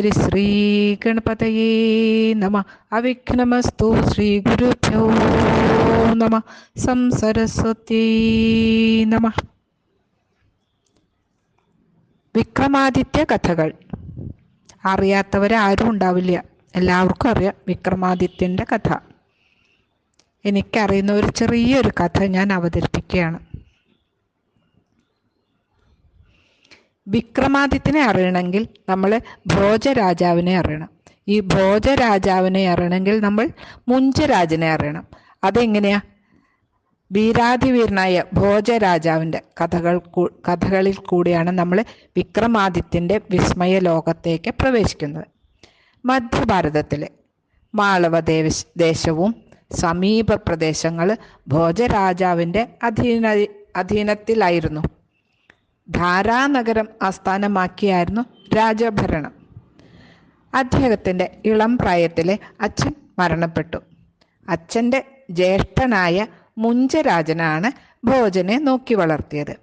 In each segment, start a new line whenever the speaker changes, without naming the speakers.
ഹരിശ്രീ ഗണപതയേ നമ അവിഘ്നമസ്തു ശ്രീ ഗുരുഭ്യോ നമ സംസരസ്വത്യേ നമ വിക്രമാദിത്യ കഥകൾ. അറിയാത്തവരാരും ഉണ്ടാവില്ല. എല്ലാവർക്കും അറിയാം വിക്രമാദിത്യന്റെ കഥ. എനിക്കറിയുന്ന ഒരു ചെറിയൊരു കഥ ഞാൻ അവതരിപ്പിക്കുകയാണ്. വിക്രമാദിത്യനെ അറിയണമെങ്കിൽ നമ്മൾ ഭോജരാജാവിനെ അറിയണം. ഈ ഭോജരാജാവിനെ അറിയണമെങ്കിൽ നമ്മൾ മുഞ്ചരാജനെ അറിയണം. അതെങ്ങനെയാ? വീരാധിവീരനായ ഭോജരാജാവിന്റെ കഥകൾ കഥകളിൽ കൂടിയാണ് നമ്മൾ വിക്രമാദിത്യന്റെ വിസ്മയ ലോകത്തേക്ക് പ്രവേശിക്കുന്നത്. മധ്യഭാരതത്തിലെ മാളവ ദേശ ദേശവും സമീപ പ്രദേശങ്ങൾ ഭോജരാജാവിന്റെ അധീന അധീനത്തിലായിരുന്നു. ധാരാനഗരം ആസ്ഥാനമാക്കിയായിരുന്നു രാജഭരണം. അദ്ദേഹത്തിന്റെ ഇളം പ്രായത്തിലെ അച്ഛൻ മരണപ്പെട്ടു. അച്ഛന്റെ ജ്യേഷ്ഠനായ മുഞ്ചരാജനാണ് ഭോജനെ നോക്കി വളർത്തിയത്.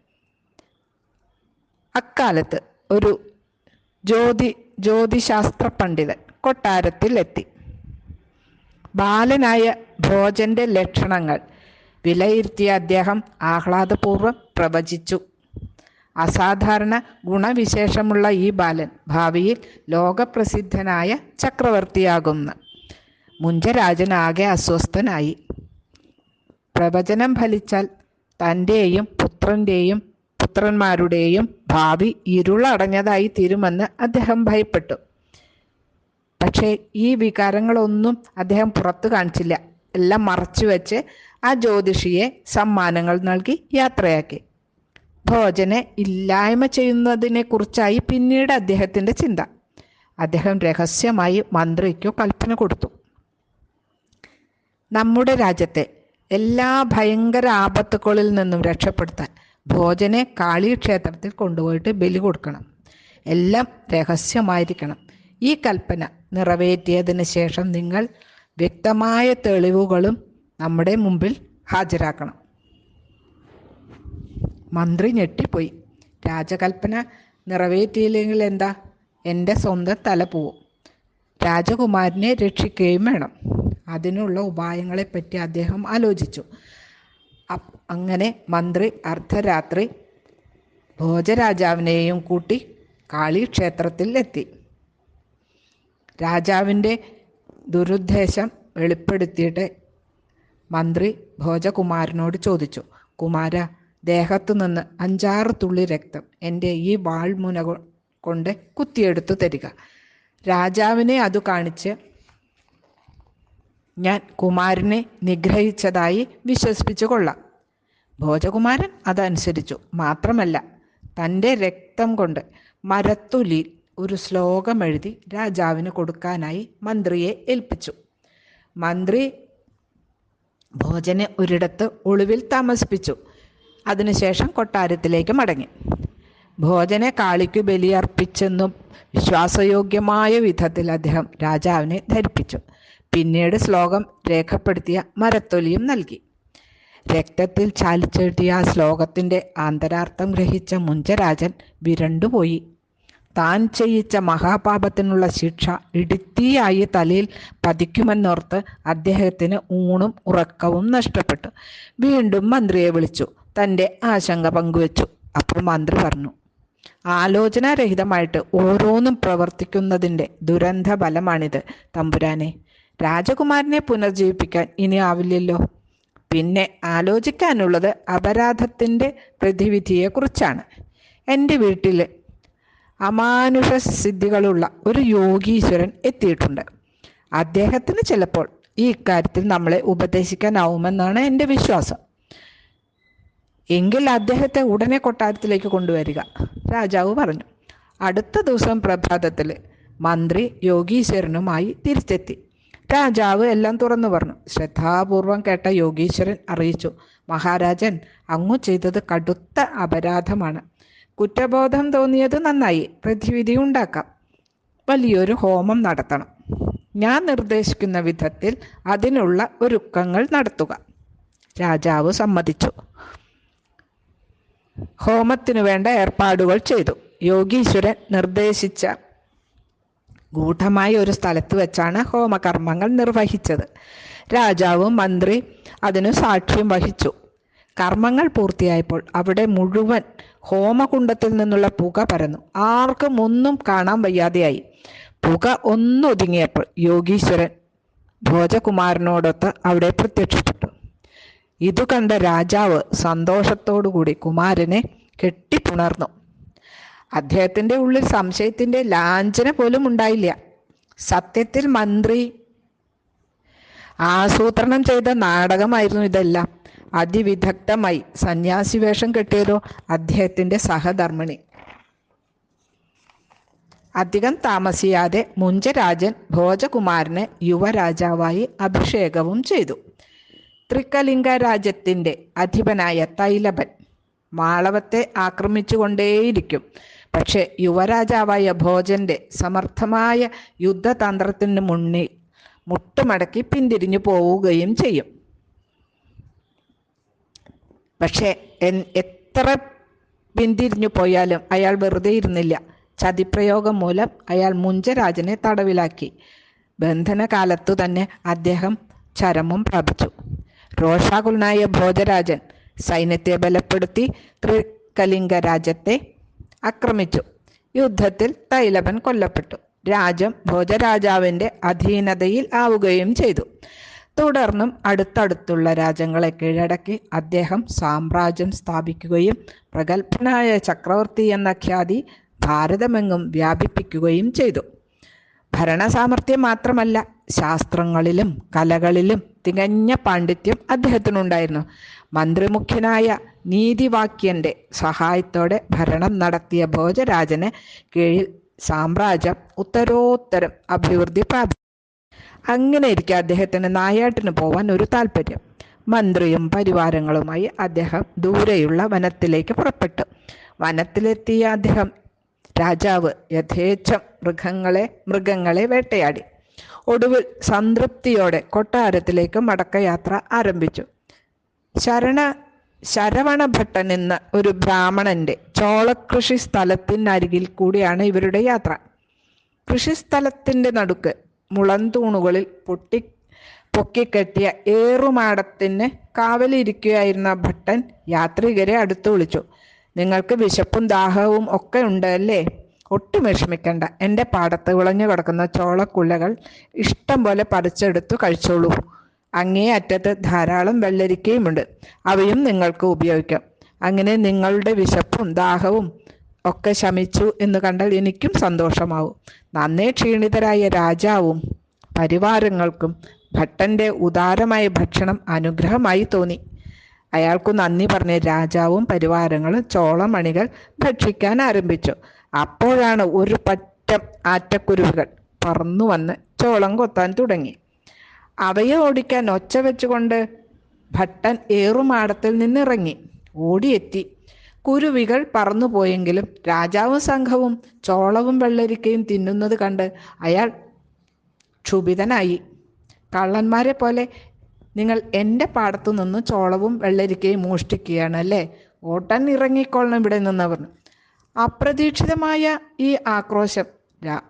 അക്കാലത്ത് ഒരു ജ്യോതി ജ്യോതിശാസ്ത്ര പണ്ഡിതൻ കൊട്ടാരത്തിൽ എത്തി. ബാലനായ ഭോജന്റെ ലക്ഷണങ്ങൾ വിലയിരുത്തിയ അദ്ദേഹം ആഹ്ലാദപൂർവം പ്രവചിച്ചു. അസാധാരണ ഗുണവിശേഷമുള്ള ഈ ബാലൻ ഭാവിയിൽ ലോകപ്രസിദ്ധനായ ചക്രവർത്തിയാകുന്നു. മുഞ്ചരാജനാകെ അസ്വസ്ഥനായി. പ്രവചനം ഫലിച്ചാൽ തന്റെയും പുത്രന്റെയും പുത്രന്മാരുടെയും ഭാവി ഇരുളടഞ്ഞതായി തീരുമെന്ന് അദ്ദേഹം ഭയപ്പെട്ടു. പക്ഷേ ഈ വികാരങ്ങളൊന്നും അദ്ദേഹം പുറത്തു കാണിച്ചില്ല. എല്ലാം മറച്ചു വെച്ച് ആ ജ്യോതിഷിയെ സമ്മാനങ്ങൾ നൽകി യാത്രയാക്കി. ഭോജനെ ഇല്ലായ്മ ചെയ്യുന്നതിനെക്കുറിച്ചായി പിന്നീട് അദ്ദേഹത്തിന്റെ ചിന്ത. അദ്ദേഹം രഹസ്യമായി മന്ത്രിക്കു കൽപ്പന കൊടുത്തു. നമ്മുടെ രാജ്യത്തെ എല്ലാ ഭയങ്കര ആപത്തുകളിൽ നിന്നും രക്ഷപ്പെടുത്താൻ ഭോജനെ കാളി ക്ഷേത്രത്തിൽ കൊണ്ടുപോയിട്ട് ബലി കൊടുക്കണം. എല്ലാം രഹസ്യമായിരിക്കണം. ഈ കൽപ്പന നിറവേറ്റിയതിന് ശേഷം നിങ്ങൾ വ്യക്തമായ തെളിവുകളും നമ്മുടെ മുമ്പിൽ ഹാജരാക്കണം. മന്ത്രി ഞെട്ടിപ്പോയി. രാജകൽപ്പന നിറവേറ്റിയില്ലെങ്കിൽ എന്താ? എന്റെ സ്വന്തം തല പോവും. രാജകുമാരനെ രക്ഷിക്കുകയും വേണം. അതിനുള്ള ഉപായങ്ങളെപ്പറ്റി അദ്ദേഹം ആലോചിച്ചു. അങ്ങനെ മന്ത്രി അർദ്ധരാത്രി ഭോജരാജാവിനെയും കൂട്ടി കാളി ക്ഷേത്രത്തിൽ എത്തി. രാജാവിന്റെ ദുരുദ്ദേശം വെളിപ്പെടുത്തിയിട്ട് മന്ത്രി ഭോജകുമാരനോട് ചോദിച്ചു. കുമാര ദേഹത്തു നിന്ന് അഞ്ചാറ് തുള്ളി രക്തം എന്റെ ഈ വാൾമുന കൊണ്ട് കുത്തിയെടുത്തു തരിക. രാജാവിനെ അത് കാണിച്ച് ഞാൻ കുമാരനെ നിഗ്രഹിച്ചതായി വിശ്വസിപ്പിച്ചു കൊള്ളാം. ഭോജകുമാരൻ അതനുസരിച്ചു. മാത്രമല്ല തന്റെ രക്തം കൊണ്ട് മരത്തുലിയിൽ ഒരു ശ്ലോകം എഴുതി രാജാവിന് കൊടുക്കാനായി മന്ത്രിയെ ഏൽപ്പിച്ചു. മന്ത്രി ഭോജനെ ഒരിടത്ത് ഒളിവിൽ താമസിപ്പിച്ചു. അതിനുശേഷം കൊട്ടാരത്തിലേക്ക് മടങ്ങി. ഭോജനെ കാളിക്കു ബലിയർപ്പിച്ചെന്നും വിശ്വാസയോഗ്യമായ വിധത്തിൽ അദ്ദേഹം രാജാവിനെ ധരിപ്പിച്ചു. പിന്നീട് ശ്ലോകം രേഖപ്പെടുത്തിയ മരത്തൊലിയും നൽകി. രക്തത്തിൽ ചാലിച്ചെഴുതിയ ആ ശ്ലോകത്തിന്റെ ആന്തരാർത്ഥം ഗ്രഹിച്ച മുഞ്ചരാജൻ വിരണ്ടുപോയി. താൻ ചെയ്യിച്ച മഹാപാപത്തിനുള്ള ശിക്ഷ ഇടുത്തിയായി തലയിൽ പതിക്കുമെന്നോർത്ത് അദ്ദേഹത്തിന് ഊണും ഉറക്കവും നഷ്ടപ്പെട്ടു. വീണ്ടും മന്ത്രിയെ വിളിച്ചു. തന്റെ ആശങ്ക പങ്കുവച്ചു. അപ്പോൾ മന്ത്രി പറഞ്ഞു ആലോചനാരഹിതമായിട്ട് ഓരോന്നും പ്രവർത്തിക്കുന്നതിന്റെ ദുരന്ത ഫലമാണിത് തമ്പുരാനെ. രാജകുമാരനെ പുനർജീവിപ്പിക്കാൻ ഇനി ആവില്ലല്ലോ. പിന്നെ ആലോചിക്കാനുള്ളത് അപരാധത്തിന്റെ പ്രതിവിധിയെക്കുറിച്ചാണ്. എന്റെ വീട്ടിൽ അമാനുഷ സിദ്ധികളുള്ള ഒരു യോഗീശ്വരൻ എത്തിയിട്ടുണ്ട്. അദ്ദേഹത്തിന് ചിലപ്പോൾ ഈ ഇക്കാര്യത്തിൽ നമ്മളെ ഉപദേശിക്കാനാവുമെന്നാണ് എന്റെ വിശ്വാസം. എങ്കിൽ അദ്ദേഹത്തെ ഉടനെ കൊട്ടാരത്തിലേക്ക് കൊണ്ടുവരിക. രാജാവ് പറഞ്ഞു. അടുത്ത ദിവസം പ്രഭാതത്തിൽ മന്ത്രി യോഗീശ്വരനുമായി തിരിച്ചെത്തി. രാജാവ് എല്ലാം തുറന്നു പറഞ്ഞു. ശ്രദ്ധാപൂർവം കേട്ട യോഗീശ്വരൻ അറിയിച്ചു. മഹാരാജൻ അങ്ങു ചെയ്തത് കടുത്ത അപരാധമാണ്. കുറ്റബോധം തോന്നിയത് നന്നായി. പ്രതിവിധി ഉണ്ടാക്കാം. വലിയൊരു ഹോമം നടത്തണം. ഞാൻ നിർദ്ദേശിക്കുന്ന വിധത്തിൽ അതിനുള്ള ഒരുക്കങ്ങൾ നടത്തുക. രാജാവ് സമ്മതിച്ചു. ഹോമത്തിനു വേണ്ട ഏർപ്പാടുകൾ ചെയ്തു. യോഗീശ്വരൻ നിർദ്ദേശിച്ച ഗൂഢമായ ഒരു സ്ഥലത്ത് വെച്ചാണ് ഹോമകർമ്മങ്ങൾ നിർവഹിച്ചത്. രാജാവും മന്ത്രി അതിനു സാക്ഷ്യം വഹിച്ചു. കർമ്മങ്ങൾ പൂർത്തിയായപ്പോൾ അവിടെ മുഴുവൻ ഹോമകുണ്ടത്തിൽ നിന്നുള്ള പുക പരന്നു. ആർക്കും ഒന്നും കാണാൻ വയ്യാതെയായി. പുക ഒന്നൊതുങ്ങിയപ്പോൾ യോഗീശ്വരൻ ഭോജകുമാരനോടൊത്ത് അവിടെ പ്രത്യക്ഷപ്പെട്ടു. ഇതു കണ്ട രാജാവ് സന്തോഷത്തോടുകൂടി കുമാരനെ കെട്ടിപ്പുണർന്നു. അദ്ദേഹത്തിന്റെ ഉള്ളിൽ സംശയത്തിന്റെ ലാഞ്ചന പോലും ഉണ്ടായില്ല. സത്യത്തിൽ മന്ത്രി ആസൂത്രണം ചെയ്ത നാടകമായിരുന്നു ഇതെല്ലാം. അതിവിദഗ്ധമായി സന്യാസി വേഷം കെട്ടിയതോ അദ്ദേഹത്തിന്റെ സഹധർമ്മിണി. അധികം താമസിയാതെ മുഞ്ചരാജൻ ഭോജകുമാരനെ യുവരാജാവായി അഭിഷേകവും ചെയ്തു. ത്രിക്കലിംഗ രാജ്യത്തിന്റെ അധിപനായ തൈലബൻ മാളവത്തെ ആക്രമിച്ചുകൊണ്ടേയിരിക്കും. പക്ഷെ യുവരാജാവായ ഭോജന്റെ സമർത്ഥമായ യുദ്ധതന്ത്രത്തിന് മുന്നിൽ മുട്ടുമടക്കി പിന്തിരിഞ്ഞു പോവുകയും ചെയ്യും. പക്ഷെ എൻ- എത്ര പിന്തിരിഞ്ഞു പോയാലും അയാൾ വെറുതെ ഇരുന്നില്ല. ചതിപ്രയോഗം മൂലം അയാൾ മുഞ്ചരാജനെ തടവിലാക്കി. ബന്ധനകാലത്തു തന്നെ അദ്ദേഹം ചരമം പ്രാപിച്ചു. രോഷാകുലനായ ഭോജരാജൻ സൈന്യത്തെ ബലപ്പെടുത്തി ത്രികലിംഗ രാജ്യത്തെ ആക്രമിച്ചു. യുദ്ധത്തിൽ തൈലപൻ കൊല്ലപ്പെട്ടു. രാജ്യം ഭോജരാജാവിന്റെ അധീനതയിൽ ആവുകയും ചെയ്തു. തുടർന്നും അടുത്തടുത്തുള്ള രാജ്യങ്ങളെ കീഴടക്കി അദ്ദേഹം സാമ്രാജ്യം സ്ഥാപിക്കുകയും പ്രഗത്ഭനായ ചക്രവർത്തി എന്ന ഖ്യാതി ഭാരതമെങ്ങും വ്യാപിപ്പിക്കുകയും ചെയ്തു. ഭരണസാമർഥ്യം മാത്രമല്ല ശാസ്ത്രങ്ങളിലും കലകളിലും തികഞ്ഞ പാണ്ഡിത്യം അദ്ദേഹത്തിനുണ്ടായിരുന്നു. മന്ത്രിമുഖ്യനായ നീതിവാക്യന്റെ സഹായത്തോടെ ഭരണം നടത്തിയ ഭോജരാജന് കീഴിൽ സാമ്രാജ്യം ഉത്തരോത്തരം അഭിവൃദ്ധി പ്രാപിച്ചു. അങ്ങനെ ഇരിക്കെ അദ്ദേഹത്തിന് നായാട്ടിന് പോവാൻ ഒരു താല്പര്യം. മന്ത്രിയും പരിവാരങ്ങളുമായി അദ്ദേഹം ദൂരെയുള്ള വനത്തിലേക്ക് പുറപ്പെട്ടു. വനത്തിലെത്തിയ അദ്ദേഹം രാജാവ് യഥേച്ഛം മൃഗങ്ങളെ മൃഗങ്ങളെ വേട്ടയാടി. ഒടുവിൽ സംതൃപ്തിയോടെ കൊട്ടാരത്തിലേക്ക് മടക്കയാത്ര ആരംഭിച്ചു. ശരണ ശരവണഭട്ടൻ എന്ന ഒരു ബ്രാഹ്മണന്റെ ചോളകൃഷി സ്ഥലത്തിനരികിൽ കൂടിയാണ് ഇവരുടെ യാത്ര. കൃഷിസ്ഥലത്തിന്റെ നടുക്ക് മുളന്തൂണുകളിൽ പൊട്ടി പൊക്കിക്കെട്ടിയ ഏറുമാടത്തിന് കാവലിരിക്കുകയായിരുന്ന ഭട്ടൻ യാത്രികരെ അടുത്തു വിളിച്ചു. നിങ്ങൾക്ക് വിശപ്പും ദാഹവും ഒക്കെ ഉണ്ട് അല്ലേ? ഒട്ടും വിഷമിക്കണ്ട. എന്റെ പാടത്ത് വിളഞ്ഞു കിടക്കുന്ന ചോളക്കുള്ളകൾ ഇഷ്ടം പോലെ പറിച്ചെടുത്തു കഴിച്ചോളൂ. അങ്ങേ അറ്റത്ത് ധാരാളം വെള്ളരിക്കയുമുണ്ട്. അവയും നിങ്ങൾക്ക് ഉപയോഗിക്കാം. അങ്ങനെ നിങ്ങളുടെ വിശപ്പും ദാഹവും ഒക്കെ ശമിച്ചു എന്ന് കണ്ടാൽ എനിക്കും സന്തോഷമാവും. നന്നേ ക്ഷീണിതരായ രാജാവും പരിവാരങ്ങൾക്കും ഭട്ടന്റെ ഉദാരമായ ഭക്ഷണം അനുഗ്രഹമായി തോന്നി. അയാൾക്കു നന്ദി പറഞ്ഞ രാജാവും പരിവാരങ്ങളും ചോളമണികൾ ഭക്ഷിക്കാൻ ആരംഭിച്ചു. അപ്പോഴാണ് ഒരു പറ്റം ആറ്റക്കുരുവികൾ പറന്നു വന്ന് ചോളം കൊത്താൻ തുടങ്ങി. അവയെ ഓടിക്കാൻ ഒച്ച വെച്ചുകൊണ്ട് ഭട്ടൻ ഏറുമാടത്തിൽ നിന്നിറങ്ങി. ഓടിയെത്തി. കുരുവികൾ പറന്നുപോയെങ്കിലും രാജാവും സംഘവും ചോളവും വെള്ളരിക്കയും തിന്നുന്നത് കണ്ട് അയാൾ ക്ഷുഭിതനായി. കള്ളന്മാരെ പോലെ നിങ്ങൾ എന്റെ പാടത്തു നിന്ന് ചോളവും വെള്ളരിക്കയും മോഷ്ടിക്കുകയാണ് അല്ലേ? ഓട്ടൻ ഇറങ്ങിക്കൊള്ളണം ഇവിടെ നിന്നവർ. അപ്രതീക്ഷിതമായ ഈ ആക്രോശം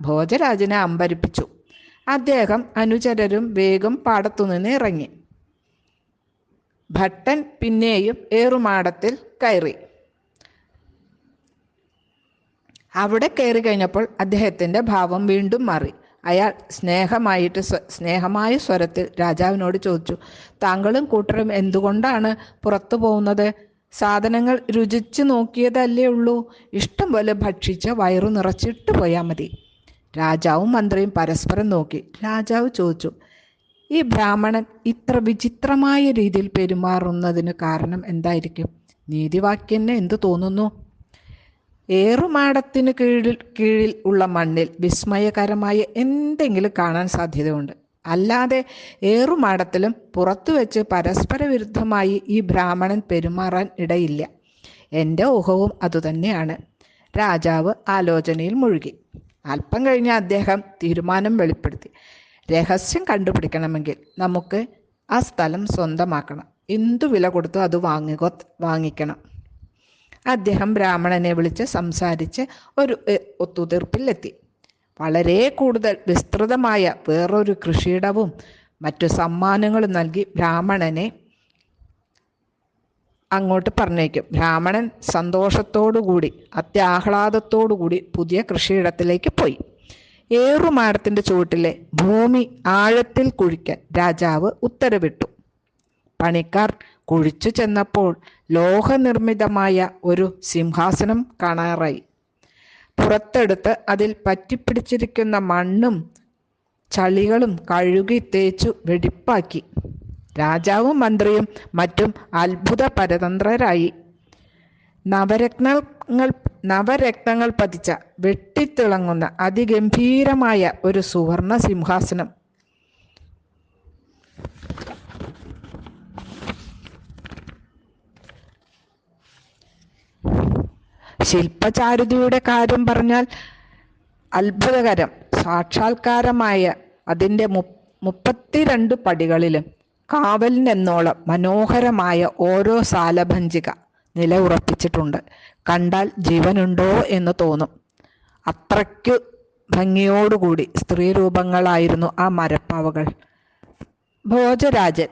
ഭോജരാജനെ അമ്പരിപ്പിച്ചു. അദ്ദേഹം അനുചരരും വേഗം പാടത്തുനിന്ന് ഇറങ്ങി. ഭട്ടൻ പിന്നെയും ഏറുമാടത്തിൽ കയറി. അവിടെ കയറി കഴിഞ്ഞപ്പോൾ അദ്ദേഹത്തിന്റെ ഭാവം വീണ്ടും മാറി. അയാൾ സ്നേഹമായിട്ട് സ്നേഹമായ സ്വരത്തിൽ രാജാവിനോട് ചോദിച്ചു താങ്കളും കൂട്ടരും എന്തുകൊണ്ടാണ് പുറത്തു പോകുന്നത്? സാധനങ്ങൾ രുചിച്ചു നോക്കിയതല്ലേ ഉള്ളൂ. ഇഷ്ടം പോലെ ഭക്ഷിച്ച് വയറു നിറച്ചിട്ട് പോയാൽ മതി. രാജാവും മന്ത്രിയും പരസ്പരം നോക്കി. രാജാവ് ചോദിച്ചു ഈ ബ്രാഹ്മണൻ ഇത്ര വിചിത്രമായ രീതിയിൽ പെരുമാറുന്നതിന് കാരണം എന്തായിരിക്കും? നീതിവാക്യന് എന്തു തോന്നുന്നു? ഏറുമാടത്തിന് കീഴിൽ കീഴിൽ ഉള്ള മണ്ണിൽ വിസ്മയകരമായ എന്തെങ്കിലും കാണാൻ സാധ്യതയുണ്ട്. അല്ലാതെ ഏറുമാടത്തിലും പുറത്തു വെച്ച് പരസ്പര വിരുദ്ധമായി ഈ ബ്രാഹ്മണൻ പെരുമാറാൻ ഇടയില്ല. എന്റെ ഊഹവും അതുതന്നെയാണ്. രാജാവ് ആലോചനയിൽ മുഴുകി. അല്പം കഴിഞ്ഞ് അദ്ദേഹം തീരുമാനം വെളിപ്പെടുത്തി. രഹസ്യം കണ്ടുപിടിക്കണമെങ്കിൽ നമുക്ക് ആ സ്ഥലം സ്വന്തമാക്കണം. എന്തു വില കൊടുത്തു അത് വാങ്ങിക്കോ വാങ്ങിക്കണം. അദ്ദേഹം ബ്രാഹ്മണനെ വിളിച്ച് സംസാരിച്ച് ഒരു ഒത്തുതീർപ്പിലെത്തി. വളരെ കൂടുതൽ വിസ്തൃതമായ വേറൊരു കൃഷിയിടവും മറ്റു സമ്മാനങ്ങളും നൽകി ബ്രാഹ്മണനെ അങ്ങോട്ട് പറഞ്ഞേക്കും. ബ്രാഹ്മണൻ സന്തോഷത്തോടുകൂടി അത്യാഹ്ലാദത്തോടുകൂടി പുതിയ കൃഷിയിടത്തിലേക്ക് പോയി. ഏറുമാടത്തിന്റെ ചുവട്ടിലെ ഭൂമി ആഴത്തിൽ കുഴിക്കാൻ രാജാവ് ഉത്തരവിട്ടു. പണിക്കാർ കുഴിച്ചു ചെന്നപ്പോൾ ലോഹനിർമ്മിതമായ ഒരു സിംഹാസനം കാണാറായി. പുറത്തെടുത്ത് അതിൽ പറ്റിപ്പിടിച്ചിരിക്കുന്ന മണ്ണും ചളികളും കഴുകി തേച്ചു വെടിപ്പാക്കി. രാജാവും മന്ത്രിയും മറ്റും അത്ഭുത പരതന്ത്രരായി. നവരത്നങ്ങൾ നവരത്നങ്ങൾ പതിച്ച വെട്ടിത്തിളങ്ങുന്ന അതിഗംഭീരമായ ഒരു സുവർണ സിംഹാസനം. ശില്പചാരുതിയുടെ കാര്യം പറഞ്ഞാൽ അത്ഭുതകരം. സാക്ഷാത്കാരമായ അതിന്റെ മു മുപ്പത്തിരണ്ട് പടികളിലും കാവലിനെന്നോളം മനോഹരമായ ഓരോ സാലഭഞ്ചിക നില ഉറപ്പിച്ചിട്ടുണ്ട്. കണ്ടാൽ ജീവനുണ്ടോ എന്ന് തോന്നും. അത്രയ്ക്കു ഭംഗിയോടുകൂടി സ്ത്രീരൂപങ്ങളായിരുന്നു ആ മരപ്പാവകൾ. ഭോജരാജൻ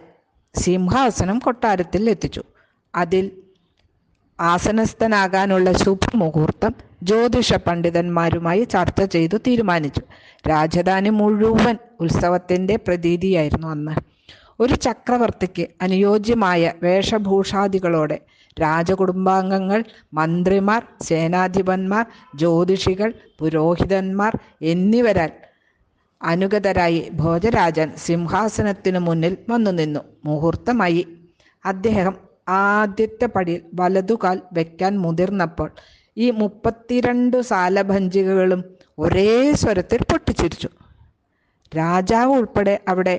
സിംഹാസനം കൊട്ടാരത്തിൽ എത്തിച്ചു. അതിൽ ആസനസ്ഥനാകാനുള്ള ശുഭമുഹൂർത്തം ജ്യോതിഷ പണ്ഡിതന്മാരുമായി ചർച്ച ചെയ്തു തീരുമാനിച്ചു. രാജധാനി മുഴുവൻ ഉത്സവത്തിന്റെ പ്രതീതിയായിരുന്നു അന്ന്. ഒരു ചക്രവർത്തിക്ക് അനുയോജ്യമായ വേഷഭൂഷാദികളോടെ രാജകുടുംബാംഗങ്ങൾ മന്ത്രിമാർ സേനാധിപന്മാർ ജ്യോതിഷികൾ പുരോഹിതന്മാർ എന്നിവരാൽ അനുഗതരായി ഭോജരാജൻ സിംഹാസനത്തിനു മുന്നിൽ വന്നു നിന്നു മുഹൂർത്തമായി അദ്ദേഹം ആദ്യത്തെ പടിയിൽ വലതുകാൽ വെക്കാൻ മുതിർന്നപ്പോൾ ഈ മുപ്പത്തിരണ്ട് സാലഭഞ്ചികകളും ഒരേ സ്വരത്തിൽ പൊട്ടിച്ചിരിച്ചു. രാജാവ് ഉൾപ്പെടെ അവിടെ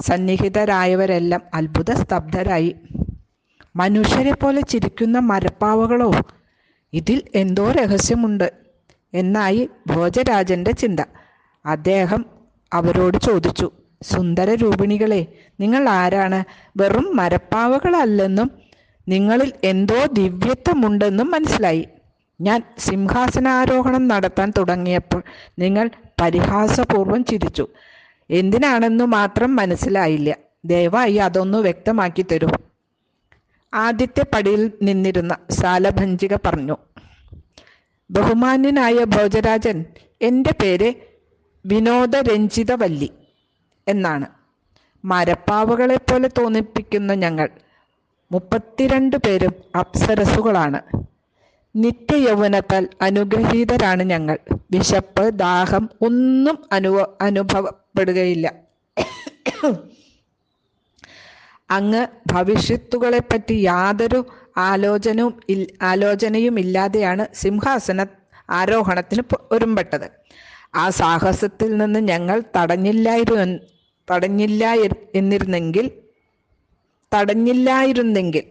സന്നിഹിതരായവരെല്ലാം അത്ഭുത സ്തബ്ധരായി മനുഷ്യരെ പോലെ ചിരിക്കുന്ന മരപ്പാവകളോ ഇതിൽ എന്തോ രഹസ്യമുണ്ട് എന്നായി ഭോജരാജന്റെ ചിന്ത. അദ്ദേഹം അവരോട് ചോദിച്ചു. സുന്ദര രൂപിണികളെ നിങ്ങൾ ആരാണ്? വെറും മരപ്പാവകളല്ലെന്നും നിങ്ങളിൽ എന്തോ ദിവ്യത്വമുണ്ടെന്നും മനസ്സിലായി. ഞാൻ സിംഹാസനാരോഹണം നടത്താൻ തുടങ്ങിയപ്പോൾ നിങ്ങൾ പരിഹാസപൂർവം ചിരിച്ചു. എന്തിനാണെന്ന് മാത്രം മനസ്സിലായില്ല. ദയവായി അതൊന്നു വ്യക്തമാക്കി തരൂ. ആദ്യത്തെ പടിയിൽ നിന്നിരുന്ന സാലഭഞ്ചിക പറഞ്ഞു ബഹുമാന്യനായ ഭോജരാജൻ എന്റെ പേര് വിനോദരഞ്ജിതവല്ലി. എന്നാണ്. മരപ്പാവകളെ പോലെ തോന്നിപ്പിക്കുന്ന ഞങ്ങൾ മുപ്പത്തിരണ്ട് പേരും അപ്സരസുകളാണ് നിത്യയൗവനത്താൽ അനുഗ്രഹീതരാണ് ഞങ്ങൾ. വിശപ്പ് ദാഹം ഒന്നും അനുഭ അനുഭവപ്പെടുകയില്ല. അങ്ങ് ഭവിഷ്യത്തുകളെപ്പറ്റി യാതൊരു ആലോചനവും ആലോചനയും ഇല്ലാതെയാണ് സിംഹാസന ആരോഹണത്തിന് ഒരുമ്പെട്ടത്. ആ സാഹസത്തിൽ നിന്ന് ഞങ്ങൾ തടഞ്ഞില്ലായിരുന്നു തടഞ്ഞില്ല എന്നിരുന്നെങ്കിൽ തടഞ്ഞില്ലായിരുന്നെങ്കിൽ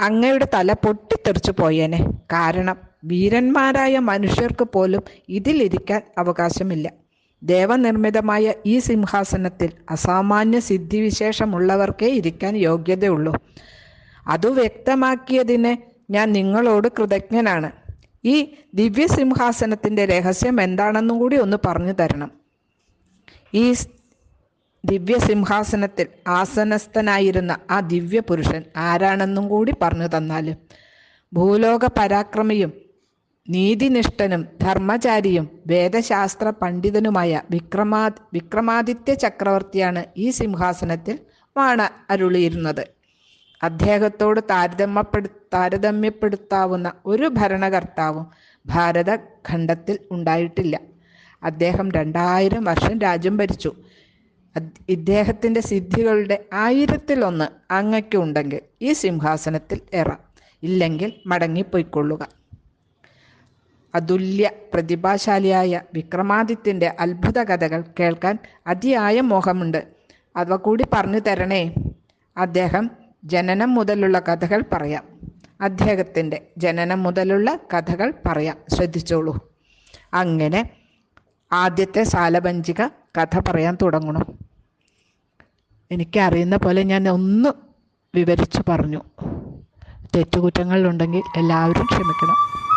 അങ്ങയുടെ തല പൊട്ടിത്തെറിച്ചു പോയേനെ. കാരണം വീരന്മാരായ മനുഷ്യർക്ക് പോലും ഇതിലിരിക്കാൻ അവകാശമില്ല. ദേവനിർമ്മിതമായ ഈ സിംഹാസനത്തിൽ അസാമാന്യ സിദ്ധിവിശേഷമുള്ളവർക്കേ ഇരിക്കാൻ യോഗ്യതയുള്ളൂ. അതു വ്യക്തമാക്കിയതിന് ഞാൻ നിങ്ങളോട് കൃതജ്ഞനാണ്. ഈ ദിവ്യസിംഹാസനത്തിന്റെ രഹസ്യം എന്താണെന്നും കൂടി ഒന്ന് പറഞ്ഞു തരണം. ഈ ദിവ്യസിംഹാസനത്തിൽ ആസനസ്ഥനായിരുന്ന ആ ദിവ്യപുരുഷൻ ആരാണെന്നും കൂടി പറഞ്ഞു തന്നാൽ ഭൂലോക പരാക്രമിയും നീതിനിഷ്ഠനും ധർമ്മചാരിയും വേദശാസ്ത്ര പണ്ഡിതനുമായ വിക്രമാ വിക്രമാദിത്യ ചക്രവർത്തിയാണ് ഈ സിംഹാസനത്തിൽ വാണ അരുളിയിരുന്നത്. അദ്ദേഹത്തോട് താരതമ്യപ്പെടു താരതമ്യപ്പെടുത്താവുന്ന ഒരു ഭരണകർത്താവും ഭാരതഖണ്ഡത്തിൽ ഉണ്ടായിട്ടില്ല. അദ്ദേഹം രണ്ടായിരം വർഷം രാജ്യം ഭരിച്ചു. ഇദ്ദേഹത്തിന്റെ സിദ്ധികളുടെ ആയിരത്തിലൊന്ന് അങ്ങയ്ക്കുണ്ടെങ്കിൽ ഈ സിംഹാസനത്തിൽ ഏറാം ഇല്ലെങ്കിൽ മടങ്ങിപ്പോയിക്കൊള്ളുക അതുല്യ പ്രതിഭാശാലിയായ വിക്രമാദിത്യന്റെ അത്ഭുത കഥകൾ കേൾക്കാൻ അതിയായ മോഹമുണ്ട്. അവ കൂടി പറഞ്ഞു തരണേ. അദ്ദേഹം ജനനം മുതലുള്ള കഥകൾ പറയാം. അദ്ദേഹത്തിന്റെ ജനനം മുതലുള്ള കഥകൾ പറയാം. ശ്രദ്ധിച്ചോളൂ. അങ്ങനെ ആദ്യത്തെ സാലഭഞ്ചിക കഥ പറയാൻ തുടങ്ങണം. എനിക്കറിയുന്ന പോലെ ഞാൻ ഒന്ന് വിവരിച്ചു പറഞ്ഞു. തെറ്റുകുറ്റങ്ങളുണ്ടെങ്കിൽ എല്ലാവരും ക്ഷമിക്കണം.